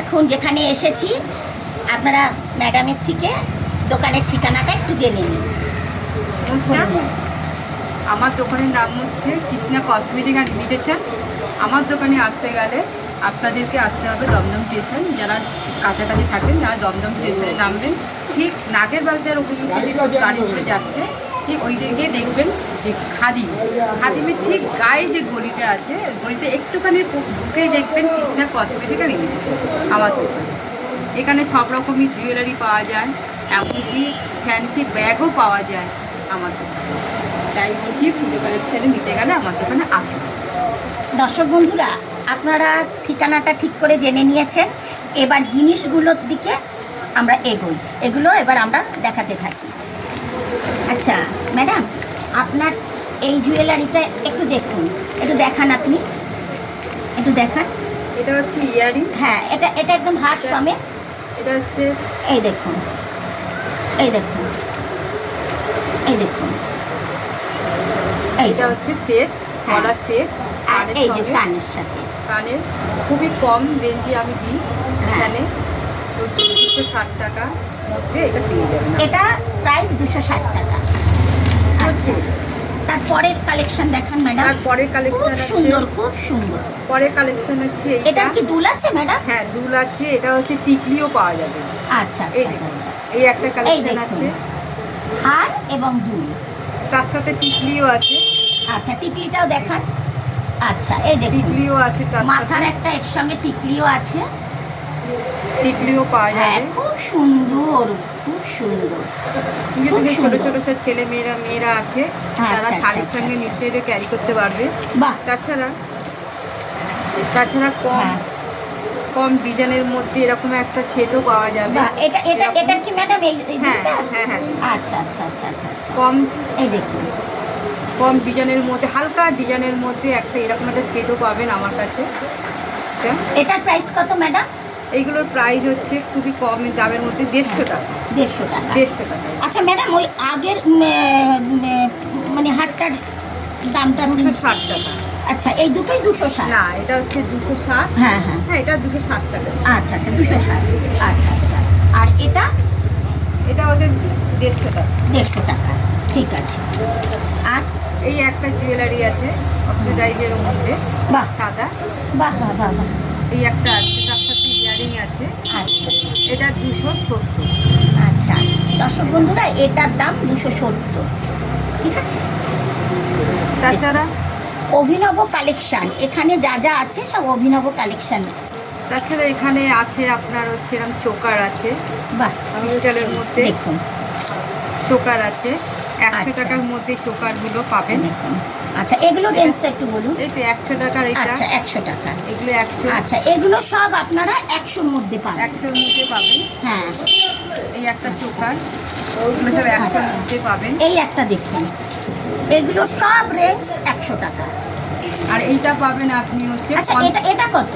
এখন যেখানে এসেছি আপনারা ম্যাডামের থেকে দোকানের ঠিকানাটা একটু জেনে নিন। নমস্কার। আমার দোকানের নাম হচ্ছে কৃষ্ণা কসমেটিক অ্যান্ড ইমিটেশন আমার দোকানে আসতে গেলে আপনাদেরকে আসতে হবে দমদম স্টেশন। যারা কাছাকাছি থাকেন তারা দমদম স্টেশনে নামবেন। ঠিক নাগের বাজার উপযুক্ত গাড়ি ঘুরে যাচ্ছে। ঠিক ওই দিকে দেখবেন যে খাদিম খাদিমের ঠিক গায়ে যে গলিটা আছে, গলিতে একটুখানি ঢুকেই দেখবেন কৃষ্ণা কসমেটিক অ্যান্ড ইমিটেশন আমার এখানে সব রকমই জুয়েলারি পাওয়া যায়, এমনকি ফ্যান্সি ব্যাগও পাওয়া যায় আমার দোকানে তাই বলছি, পুজো কালেকশানে নিতে গেলে আমার দোকানে আসুন। দর্শক বন্ধুরা, আপনারা ঠিকানাটা ঠিক করে জেনে নিয়েছেন। এবার জিনিসগুলোর দিকে আমরা এগোই। এগুলো এবার আমরা দেখাতে থাকি। আচ্ছা ম্যাডাম আপনার এই জুয়েলারিটা একটু দেখুন। একটু দেখান আপনি। একটু দেখান। এটা হচ্ছে ইয়ারিং। হ্যাঁ এটা এটা একদম হার্ট সমেত এটা হচ্ছে এই দেখুন। এই দেখুন। এই দেখুন। এটা এইটা হচ্ছে সেট হ্যাঁ। গলা সেট আর এই যে কানের সাথে। কানের খুবই কম রেঞ্জে আমি দিই হ্যাঁ। এখানে। দুশো ষাট টাকা। মধ্যে এটা পেয়ে যাবেন এটা প্রাইস দুশো ষাট টাকা। আচ্ছা তারপরের কালেকশন দেখান ম্যাডাম পরের কালেকশন আছে। সুন্দর খুব সুন্দর। পরের কালেকশন হচ্ছে এটা কি দুল আছে ম্যাডাম হ্যাঁ দুল আছে। এটা হচ্ছে টিকলিও পাওয়া যাবে। আচ্ছা আচ্ছা আচ্ছা আচ্ছা। এই একটা কালেকশন আছে। হার এবং দুল। তার সাথে টিকলিও আছে। আচ্ছা টিকলিটাও দেখান। আচ্ছা এই দেখুন। টিকলিও আছে মাথার একটা এর সঙ্গে টিকলিও আছে। টিকলিও পাওয়া হ্যাঁ যাবে খুব সুন্দর খুব সুন্দর। থেকে ছোট ছোট ছেলে মেয়েরা মেয়েরা আছে হ্যাঁ, তারা আচ্ছা, শাড়ির আচ্ছা, সঙ্গে আচ্ছা। নিশ্চয়ই এটা ক্যারি করতে পারবে। বাহ। তাছাড়া তাছাড়া কম হ্যাঁ। কম ডিজাইনের মধ্যে এরকম একটা সেটও পাওয়া যাবে। এটা এটা এটা কি ম্যাডাম এই হ্যাঁ হ্যাঁ হ্যাঁ। আচ্ছা আচ্ছা আচ্ছা আচ্ছা আচ্ছা। কম এই দেখুন। কম ডিজাইনের মধ্যে হালকা ডিজাইনের মধ্যে একটা এরকম একটা সেটও পাবেন আমার কাছে। এটার প্রাইস কত ম্যাডাম এইগুলোর প্রাইস হচ্ছে খুবই কম দামের মধ্যে দেড়শো টাকা। দেড়শো টাকা। দেড়শো টাকা। আচ্ছা ম্যাডাম ওই আগের মানে হাটটার দামটা দুশো ষাট টাকা। আচ্ছা এই দুটোই দুশো ষাট? না এটা হচ্ছে দুশো ষাট। হ্যাঁ হ্যাঁ। হ্যাঁ এটা দুশো ষাট টাকা। আচ্ছা আচ্ছা দুশো ষাট। আচ্ছা আচ্ছা। আর এটা? এটা হচ্ছে দেড়শো টাকা। দেড়শো টাকা। ঠিক আছে। আর? এই একটা জুয়েলারি আছে অক্সিডাইজের মধ্যে বাহ। সাদা। বাহ বাহ বাহ বাহ। এই একটা আছে। তার আছে। আচ্ছা। এটা দুশো সত্তর। আচ্ছা। দর্শক বন্ধুরা এটার দাম দুশো সত্তর। ঠিক আছে? তাছাড়া? অভিনব কালেকশন। এখানে যা যা আছে সব অভিনব কালেকশন। তাছাড়া এখানে আছে আপনার হচ্ছে এরকম চোকার আছে। বাহ। মধ্যে দেখুন। চোকার আছে। একশো আচ্ছা। টাকার মধ্যে চোকারগুলো পাবেন। আচ্ছা এগুলো রেঞ্জটা একটু বলুন। এই তো একশো টাকার এটা। আচ্ছা একশো টাকা। এগুলো একশো আচ্ছা এগুলো সব আপনারা একশোর মধ্যে পাবেন। একশোর মধ্যে পাবেন। হ্যাঁ। এই একটা চোকার ওগুলো সব একশোর আচ্ছা। মধ্যে পাবেন। এই একটা দেখুন। এগুলো সব রেঞ্জ একশো টাকা। আর এইটা পাবেন আপনি হচ্ছে আচ্ছা এটা এটা কত?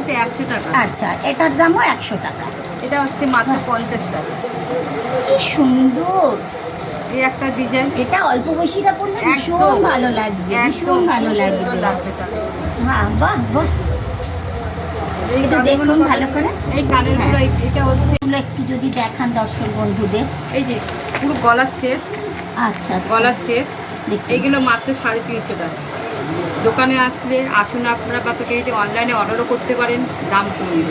এটা একশো টাকা। আচ্ছা এটার দামও একশো টাকা। এটা হচ্ছে মাত্র পঞ্চাশ টাকা। কি সুন্দর! এই একটা ডিজাইন এটা অল্প বয়সীরা পড়লে ভীষণ ভালো লাগবে ভীষণ ভালো লাগবে। হ্যাঁ বাহ বাহ এই দেখুন ভালো করে। এই কানেরগুলো এটা হচ্ছে এগুলো একটু যদি দেখান দর্শক বন্ধুদের। এই যে পুরো গলার সেট আচ্ছা আচ্ছা। সেট এইগুলো মাত্র সাড়ে তিনশো টাকা। দোকানে আসলে আসুন আপনারা অনলাইনে অর্ডারও করতে পারেন দাম কমিয়ে।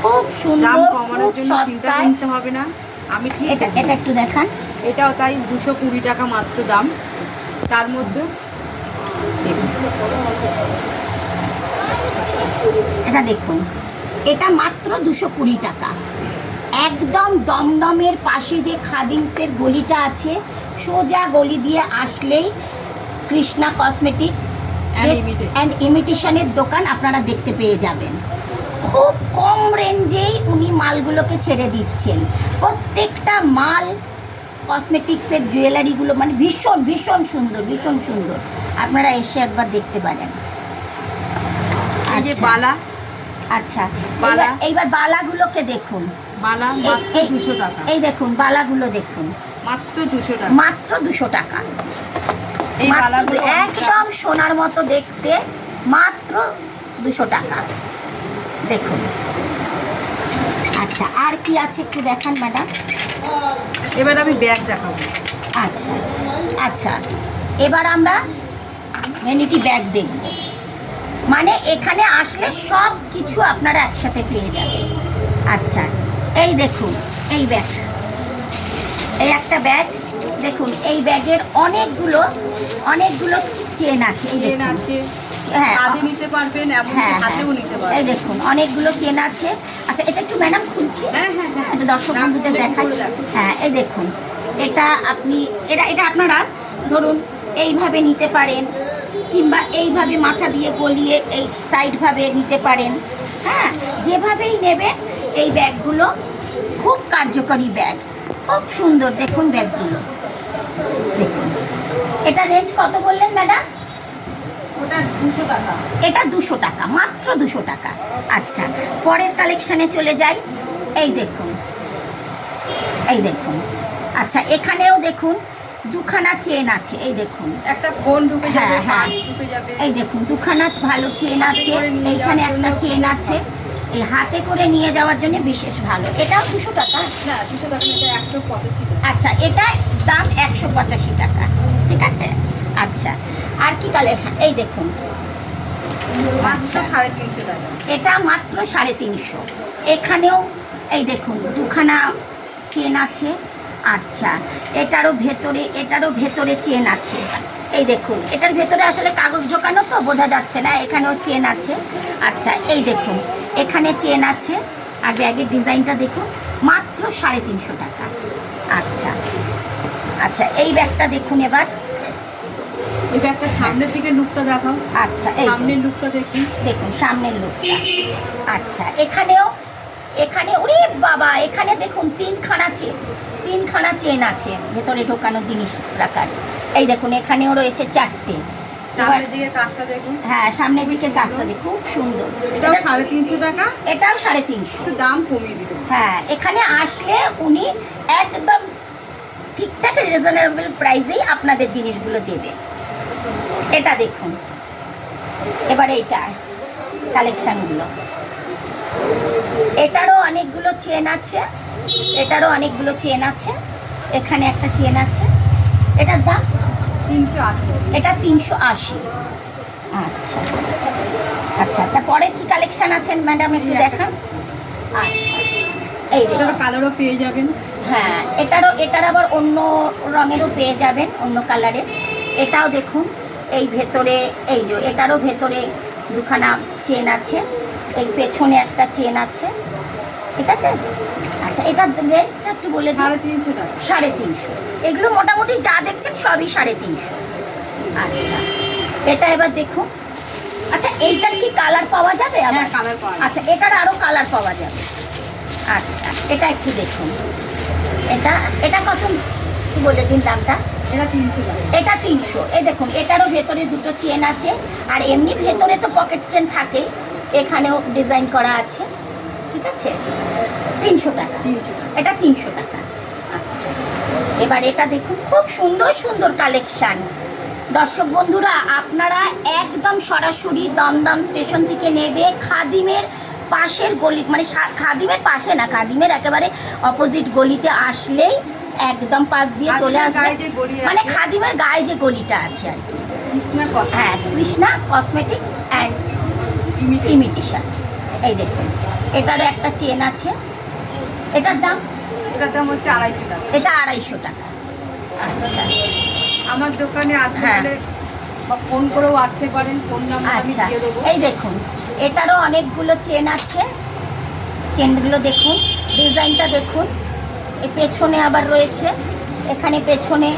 খুব দাম সুন্দর কমানোর জন্য চিন্তা হবে না। আমি এটা এটা একটু দেখান। এটাও তাই দুশো কুড়ি টাকা মাত্র দাম। তার মধ্যে এটা দেখুন এটা মাত্র দুশো কুড়ি টাকা। একদম দমদমের পাশে যে খাদিমসের গলিটা আছে সোজা গলি দিয়ে আসলেই কৃষ্ণা কসমেটিক্স অ্যান্ড ইমিটেশনের দোকান আপনারা দেখতে পেয়ে যাবেন। খুব কম রেঞ্জেই উনি মালগুলোকে ছেড়ে দিচ্ছেন। প্রত্যেকটা মাল কসমেটিক্সের জুয়েলারিগুলো মানে ভীষণ ভীষণ সুন্দর ভীষণ সুন্দর। আপনারা এসে একবার দেখতে পারেন। এই যে আচ্ছা। বালা। আচ্ছা। বালা। এইবার- বালাগুলোকে দেখুন। বালা এই- দুশো টাকা। এই দেখুন বালাগুলো দেখুন। মাত্র দুশো টাকা। মাত্র দুশো টাকা। এই বালাগুলো একদম সোনার মতো দেখতে মাত্র দুশো টাকা। দেখুন। আচ্ছা আর কি আছে একটু দেখান ম্যাডাম এবার আমি ব্যাগ দেখাবো। আচ্ছা আচ্ছা। এবার আমরা ভ্যানিটি ব্যাগ দেখব। মানে এখানে আসলে সব কিছু আপনারা একসাথে পেয়ে যাবেন। আচ্ছা এই দেখুন এই ব্যাগ এই একটা ব্যাগ দেখুন এই ব্যাগের অনেকগুলো অনেকগুলো চেন আছে চেন আছে। হ্যাঁ। কাঁধে নিতে পারবেন হ্যাঁ হ্যাঁ। হাতেও নিতে এই পারবেন দেখুন অনেকগুলো চেন আছে। আচ্ছা এটা একটু ম্যাডাম খুলছি। হ্যাঁ হ্যাঁ হ্যাঁ। এটা দর্শক বন্ধুদের দেখাই। হ্যাঁ এই দেখুন এটা আপনি এটা এটা আপনারা ধরুন এইভাবে নিতে পারেন কিংবা এইভাবে মাথা দিয়ে গলিয়ে এই সাইডভাবে নিতে পারেন। হ্যাঁ যেভাবেই নেবেন এই ব্যাগগুলো খুব কার্যকরী ব্যাগ। খুব সুন্দর দেখুন ব্যাগগুলো। দেখুন। এটা রেঞ্জ কত বললেন ম্যাডাম? এটা দুশো টাকা মাত্র দুশো টাকা। আচ্ছা পরের কালেকশানে চলে যাই। এই দেখুন এই দেখুন। আচ্ছা এখানেও দেখুন দুখানা চেন আছে এই দেখুন। একটা ফোন ঢুকে যাবে হ্যাঁ, হ্যাঁ। এই দেখুন দুখানা ভালো চেন আছে এইখানে একটা চেন আছে। এই হাতে করে নিয়ে যাওয়ার জন্য বিশেষ ভালো। এটাও দুশো টাকা। আচ্ছা এটা দাম একশো পঁচাশি টাকা। ঠিক আছে? আচ্ছা আর কি কালেকশন এই দেখুন। মাত্র সাড়ে তিনশো টাকা। এটা মাত্র সাড়ে তিনশো। এখানেও এই দেখুন দুখানা চেন আছে। আচ্ছা এটারও ভেতরে এটারও ভেতরে চেন আছে। এই দেখুন এটার ভেতরে আসলে কাগজ ঢোকানো তো বোঝা যাচ্ছে না এখানেও চেন আছে। আচ্ছা এই দেখুন এখানে চেন আছে। আর ব্যাগের ডিজাইনটা দেখুন মাত্র সাড়ে তিনশো টাকা। আচ্ছা আচ্ছা এই ব্যাগটা দেখুন এবার। ব্যাগটা সামনের দিকে লুকটা দেখাও। আচ্ছা এই। সামনের লুকটা দেখুন দেখুন সামনের লোকটা আচ্ছা এখানেও এখানে ওরে বাবা এখানে দেখুন তিনখানা চেন তিনখানা চেন আছে ভেতরে ঢোকানো জিনিস রাখার। এই দেখুন এখানেও রয়েছে চারটে। এবার সামনের দিকে কাজটা দেখুন। হ্যাঁ সামনের খুব সুন্দর। এটাও সাড়ে তিনশো টাকা? এটাও সাড়ে তিনশো। দাম কমিয়ে দিতে হ্যাঁ এখানে আসলে উনি একদম ঠিকঠাক রিজনেবল প্রাইসেই আপনাদের জিনিসগুলো দেবে। এটা দেখুন। এবার এইটা কালেকশানগুলো এটারও অনেকগুলো চেন আছে। এটারও অনেকগুলো চেন আছে। এখানে একটা চেন আছে। এটার দাম? তিনশো আশি। এটা তিনশো আশি। আচ্ছা। আচ্ছা তারপরে কি কালেকশান আছেন ম্যাডাম একটু দেখান? আচ্ছা এই যে কালারও পেয়ে যাবেন। হ্যাঁ এটারও এটার আবার অন্য রঙেরও পেয়ে যাবেন অন্য কালারের এটাও দেখুন। এই ভেতরে এই যে এটারও ভেতরে দুখানা চেন আছে। এই পেছনে একটা চেন আছে। ঠিক আছে? আচ্ছা এটার রেঞ্জটা একটু বলে সাড়ে তিনশো টাকা। সাড়ে তিনশো। এগুলো মোটামুটি যা দেখছেন সবই সাড়ে তিনশো। আচ্ছা এটা এবার দেখুন। আচ্ছা এইটার কি কালার পাওয়া যাবে হ্যাঁ কালার পাওয়া আচ্ছা এটার আরও কালার পাওয়া যাবে। আচ্ছা এটা একটু দেখুন। এটা এটা কত? বলে দিন দামটা। এটা তিনশো। এই দেখুন এটারও ভেতরে দুটো চেন আছে। আর এমনি ভেতরে তো পকেট চেন থাকেই। এখানেও ডিজাইন করা আছে। ঠিক আছে? তিনশো টাকা। এটা তিনশো টাকা। আচ্ছা। এবার এটা দেখুন খুব সুন্দর সুন্দর কালেকশান দর্শক বন্ধুরা আপনারা একদম সরাসরি দমদম স্টেশন থেকে নেবে খাদিমের পাশের গলি মানে খাদিমের পাশে না খাদিমের একেবারে অপোজিট গলিতে আসলেই একদম পাশ দিয়ে চলে আসবে। মানে খাদিমের গায়ে যে গলিটা আছে আর কি। হ্যাঁ কৃষ্ণা কসমেটিক্স অ্যান্ড ইমিটেশন এই দেখুন এটারও একটা চেন আছে। এটার দাম? এটার দাম হচ্ছে আড়াইশো টাকা। এটা আড়াইশো টাকা। আচ্ছা। আমার দোকানে আসতে হ্যাঁ। ফোন করেও আসতে পারেন ফোন নাম্বার আচ্ছা। এই দেখুন এটারও অনেকগুলো চেন আছে। চেনগুলো দেখুন ডিজাইনটা দেখুন। পেছনে আবার রয়েছে। এখানে পেছনে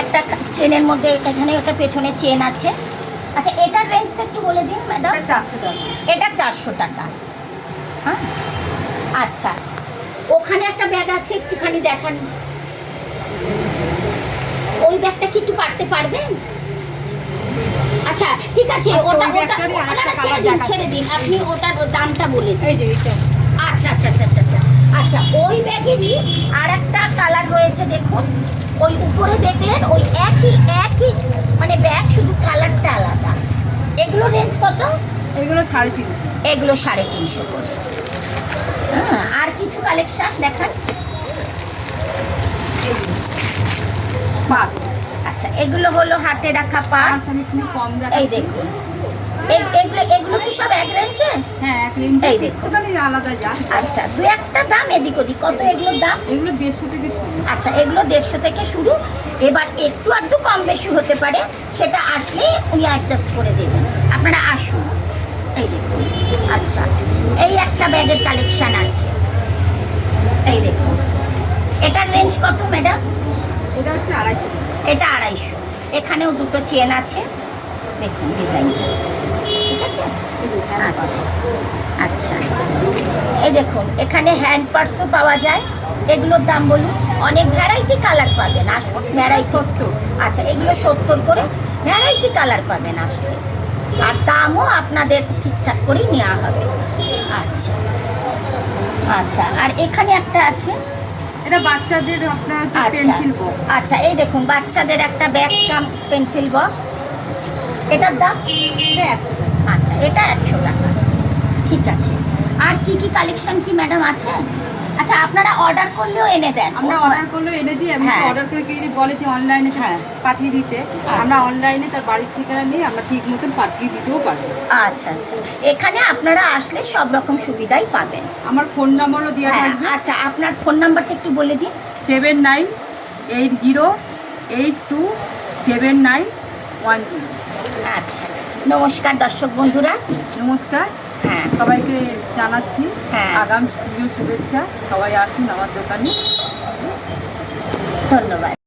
একটা চেনের মধ্যে এখানে একটা পেছনে চেন আছে। আচ্ছা এটার রেঞ্জটা একটু বলে দিন ম্যাডাম চারশো টাকা। এটা চারশো টাকা। হ্যাঁ? আচ্ছা। ওখানে একটা ব্যাগ আছে একটুখানি দেখান। ওই ব্যাগটা কি একটু পারতে পারবেন? আচ্ছা ঠিক আছে আচ্ছা, ওটা ওটা ছেড়ে দিন ছেড়ে দিন। আপনি ওটার দামটা বলে দিন। এইটা আচ্ছা আচ্ছা আচ্ছা। আচ্ছা ওই ব্যাগেরই আর একটা কালার রয়েছে দেখুন। ওই উপরে দেখলেন ওই একই একই মানে ব্যাগ শুধু কালারটা আলাদা। এগুলো রেঞ্জ কত? এগুলো সাড়ে তিনশো। এগুলো সাড়ে তিনশো করে। হ্যাঁ, আর কিছু কালেকশন দেখান। আচ্ছা এগুলো হলো হাতে রাখা কম এই দেখুন। এগুলো এগুলো কি সব এক রেঞ্জে? হ্যাঁ এক রেঞ্জ এই দেখুন। আলাদা যা। আচ্ছা দু একটা দাম এদিক ওদিক। কত এগুলোর দাম? এগুলো দেড়শো থেকে শুরু। আচ্ছা এগুলো দেড়শো থেকে শুরু। এবার একটু আধটু কম বেশি হতে পারে। সেটা আসলে উনি অ্যাডজাস্ট করে দেবেন। আপনারা আসুন। এই দেখুন। আচ্ছা এই একটা ব্যাগের কালেকশন আছে। এই দেখুন। এটার রেঞ্জ কত ম্যাডাম এটা হচ্ছে আড়াইশো। এটা আড়াইশো। এখানেও দুটো চেন আছে। দেখুন ডিজাইনটা ঠিক আছে? আচ্ছা। আচ্ছা। এই দেখুন এখানে হ্যান্ড পার্সও পাওয়া যায়। এগুলোর দাম বলুন অনেক ভ্যারাইটি কালার পাবেন আসুন। ভ্যারাইটি সত্তর। আচ্ছা এগুলো সত্তর করে ভ্যারাইটি কালার পাবেন আসলে আর দামও আপনাদের ঠিকঠাক করেই নেওয়া হবে। আচ্ছা। আচ্ছা আর এখানে একটা আছে। এটা বাচ্চাদের আপনার আচ্ছা। পেন্সিল বক্স আচ্ছা এই দেখুন বাচ্চাদের একটা ব্যাগ কাম পেন্সিল বক্স এটার দাম? এটা একশো টাকা। আচ্ছা এটা একশো টাকা। ঠিক আছে। আর কি কি কালেকশন কি ম্যাডাম আছে? আচ্ছা আপনারা অর্ডার করলেও এনে দেন। আমরা অর্ডার করলেও এনে দিই আমি হ্যাঁ। অর্ডার করে কেউ যদি বলে যে অনলাইনে হ্যাঁ। পাঠিয়ে দিতে। আমরা অনলাইনে তার বাড়ির ঠিকানা নিয়ে আমরা ঠিক মতন পাঠিয়ে দিতেও পারব। আচ্ছা আচ্ছা। এখানে আপনারা আসলে সব রকম সুবিধাই পাবেন। আমার ফোন নাম্বারও দেওয়া হ্যাঁ থাকবে। আচ্ছা আপনার ফোন নাম্বারটা একটু বলে দিন। Seven nine eight zero eight two seven nine one zero আচ্ছা। নমস্কার দর্শক বন্ধুরা। নমস্কার। হ্যাঁ। সবাইকে জানাচ্ছি হ্যাঁ। আগাম শুভেচ্ছা। সবাই আসুন আমার দোকানে। ধন্যবাদ।